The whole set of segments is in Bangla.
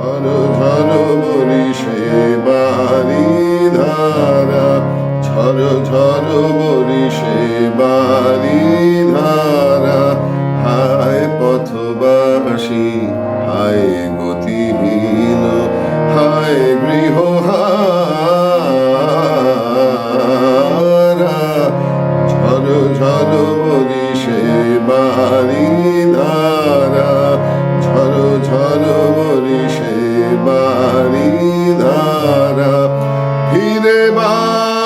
ঝর ঝর বরিশে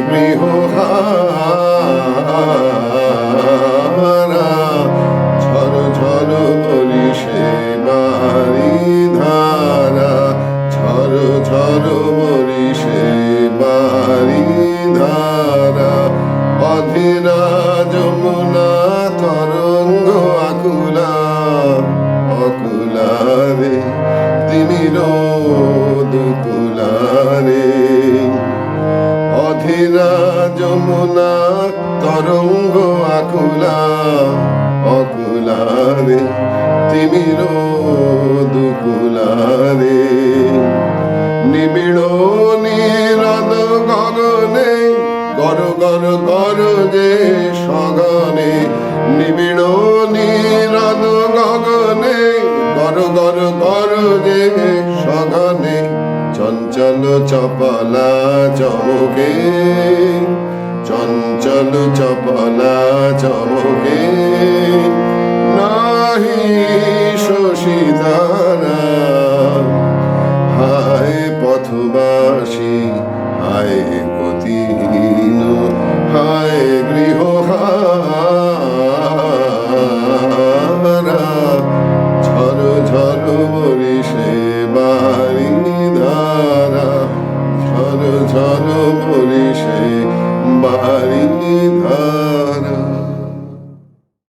গৃহ ঝর ঝর বরিশে বাড়ি ধারা ঝর ঝর বাড়ি ধারা অধীরা যমুনা তরঙ্গ আকুলা অকুলারে তিমির দুকুলারে অধীরা যমুনা তরঙ্গ আকুলা অকুলারে তিমির দুকুলারে নিবিড় নিরদ গগনে গর গর গর যে সগনে নিবিড় চঞ্চল চপলা চমকে চঞ্চল চপলা চমকে নাহি শোষিতা বাড়ি ধা।